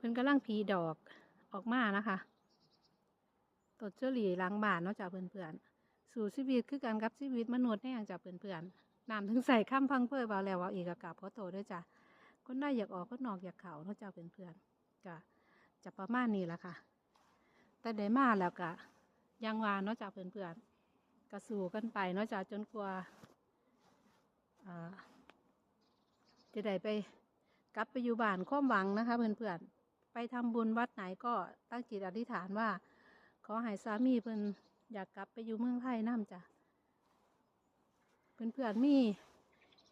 เพิ่นกำลังผีดอกออกมานะคะต้นเชอรี่หล้างบานเนาะจ้ะเพื่อนๆสู่ชีวิตคือกันกับชีวิตมนุษย์แน่จ้ะเพื่อนๆน้ำถึงใส่ข้ามพังเพื่อเบาแล้วเว่าอีกกะกราบขอโทษด้วยจ้ะคนได้อยากออกก็นอกอยากเข่าเนาะจ้ะเพื่อนๆก็จะประมาณนี้แหละค่ะ แต่ได้มาแล้วก็ยังวานเนาะจ้ะเพื่อนๆก็สู่กันไปเนาะจ้ะจนกว่าอ่าจะได้ไปกลับไปอยู่บ้านความหวังนะคะเพื่อนๆ ไปทำบุญวัดไหนก็ตั้งจิตอธิษฐานว่า ขอให้สามีเพิ่นอยากกลับไปอยู่เมืองไทยน้ำจ้ะเพื่อนๆมี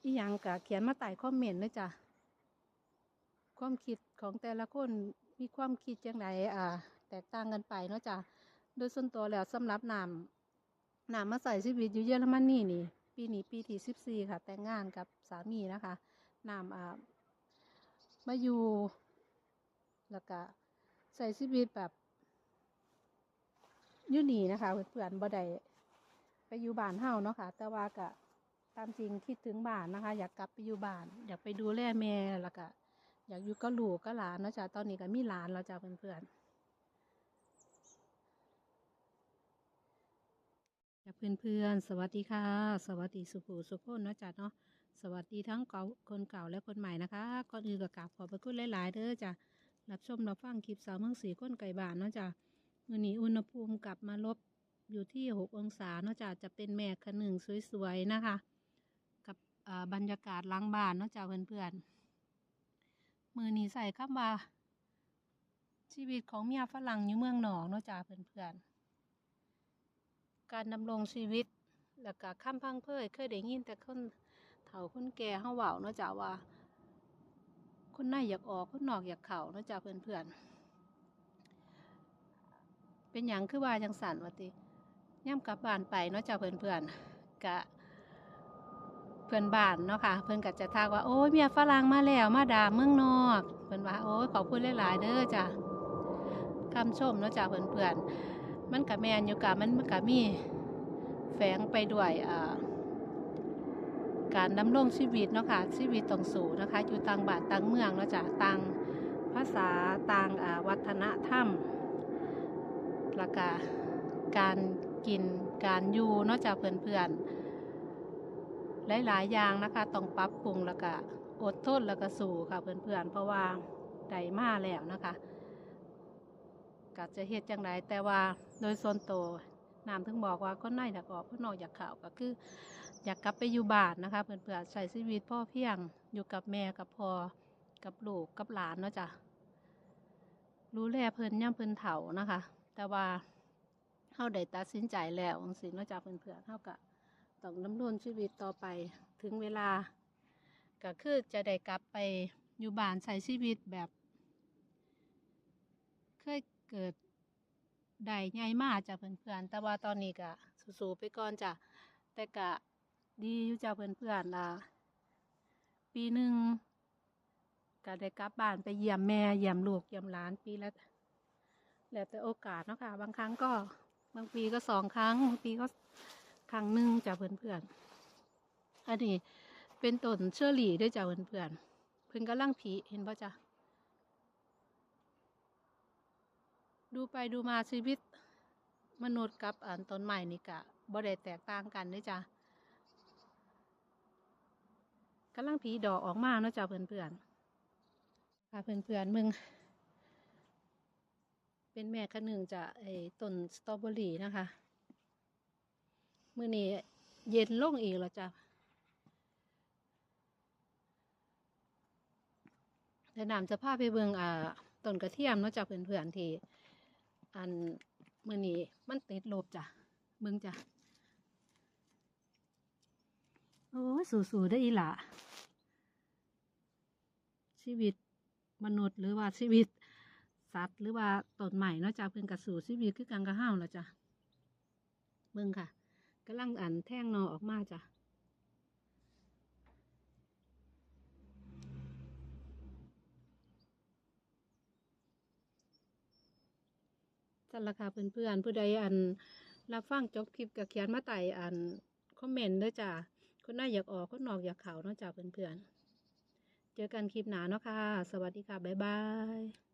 อีหยังกะเขียนมาใต้คอมเมนต์เลยจ้ะความคิดของแต่ละคนมีความคิดจังไดอ่า แตกต่างกันไปเนาะจ้ะโดยส่วนตัวแล้วสำหรับนำนำมาใส่ชีวิตอยู่เยอรมนีนี่ ปีนี้ปีที่สิบสี่ค่ะ แต่งงานกับสามีนะคะนำอ่ามาอยู่ แล้วก็ใส่ชีวิตแบบอยู่นี่นะคะเพื่อนๆบ่ได้ไปอยู่บ้านเฮาเนาะค่ะ แต่ว่าก็ตามจริงคิดถึงบ้านนะคะ อยากกลับไปอยู่บ้าน อยากไปดูแลแม่แล้วก็อยากอยู่กับลูกกับหลานเนาะจ้ะตอนนี้ก็มีหลานแล้วจ้ะเพื่อนๆจ้ะเพื่อนๆสวัสดีค่ะ สวัสดีสุภูสุพนเนาะจ้ะเนาะสวัสดีทั้งเก่าคนเก่าและคนใหม่นะคะก่อนอื่นก็กราบขอบพระคุณหลาย ๆเด้อจ้ะ รับชมรับฟังคลิปสาวเมืองสีก้นไก่บานเนาะจ้ะมื่อนี้อุณหภูมิกลับมาลบอยู่ที่หกองศาเนาะจ้ะจะเป็นแม่ขนึงสวยๆนะคะ กับบรรยากาศล้างบ้านเนาะจ้ะเพื่อนๆมือนี้ใส่คำว่าชีวิตของเมียฝรั่งอยู่เมืองหนองเนาะจ้ะเพื่อนๆการดำรงชีวิตแล้วก็ข้ามพังเพยเคยได้ยินแต่คนเฒ่าคนแก่เฮาเว้าเนาะจ้ะว่า คนในอยากออกคนนอกอยากเข้าเนาะจ้ะเพื่อนๆ เป็นหยังคือว่าจังสันวะติย่ำกลับบ้านไปเนาะจ้ะเพื่อนๆกะเพื่อนบ้านเนาะค่ะ เพื่อนก็จะทักว่าโอ้ยเมียฝรั่งมาแล้วมาด่าเมืองนอก เพื่อนว่าโอ้ยขอบคุณหลายๆเด้อจ้ะคำชมเนาะจ้ะเพื่อนๆมันกับแมนอยู่กะมันมันกับมีแฝงไปด้วยอ่า การดำรงชีวิตเนาะค่ะชีวิตต้องสู่นะคะ อยู่ต่างบานต่างเมืองเนาะจ้ะต่างภาษาต่างวัฒนธรรมแล้วก็การกินการอยู่เนาะจ้ะเพื่อนๆหลายๆอย่างนะคะต้องปรับปรุงแล้วก็อดทนแล้วก็สู่ค่ะเพื่อนๆเพราะว่าได้มาแล้วนะคะก็จะเฮ็ดจังไดแต่ว่าโดยส่วนตัว น้ำถึงบอกว่าคนในอยากออกคนนอกอยากเข้าก็คือ อยากกลับไปอยู่บ้านนะคะเพื่อนๆใช้ชีวิตพ่อเพียงอยู่กับแม่กับพ่อกับลูกกับหลานเนาะจ้ะรู้แลเพิ่นย่ำเพิ่นเฒ่านะคะ แต่ว่าเฮาได้ตัดสินใจแล้วจังซี่เนาะจ้ะเพื่อนๆเฮาก็ต้องดำเนินชีวิตต่อไปถึงเวลา ก็คือจะได้กลับไปอยู่บ้านใช้ชีวิตแบบ เคยเกิด ได้ใหญ่มากจ้ะเพื่อนๆ แต่ว่าตอนนี้ก็สู้ๆไปก่อนจ้ะ แต่กะดีอยู่จ้าเพื่อนๆล่ะ ปีหนึ่งก็ได้กลับบ้านไปเยี่ยมแม่เยี่ยมลูกเยี่ยมหลานปีละแล้วแต่โอกาสเนาะค่ะ บางครั้งก็บางปีก็สองครั้งบางปีก็ครั้งหนึ่งจ้าเพื่อนๆ อันนี้เป็นต้นเชอรี่ด้วยจ้าเพื่อนๆเพิ่นกำลังผีเห็นป่ะจ้ะ ดูไปดูมาชีวิตมนุษย์กับอันต้นใหม่นี่กะบ่ได้แตกต่างกันเด้อจ้ะกำลังผีดอกออกมาเนาะจ้ะเพื่อนๆค่ะเพื่อนๆมึง เป็นแม่คะหนึ่งจะไอ้ต้นสตรอเบอรี่นะคะมื้อนี้เย็นลงอีกแล้วจ้ะแนะนำจะพาไปเบิ่งอ่าต้นกระเทียมเนาะจ้ะเพื่อนๆที่ อันมื้อนี้มันติดลบจ้ะเบิ่งจ้ะโอ้สู้ๆได้อีหละชีวิตมนุษย์หรือว่าชีวิต สัตว์หรือว่าต้นใหม่เนาะจ้ะเพิ่นก็สู่ชีวิตคือกันกับเฮาแล้วจ้ะเบิ่งค่ะกำลังอันแท่งนอออกมาจ้ะ จันละค่ะเพื่อนๆผู้ใดอันรับฟังจบคลิปกับเขียนมาไต่อันคอมเมนต์ด้วยจ้าคนหน้าอยากออกคนนอกอยากเขาเนาะจ้าเพื่อนๆเจอกันคลิปหนาเนาะค่ะ สวัสดีค่ะ บ๊ายบาย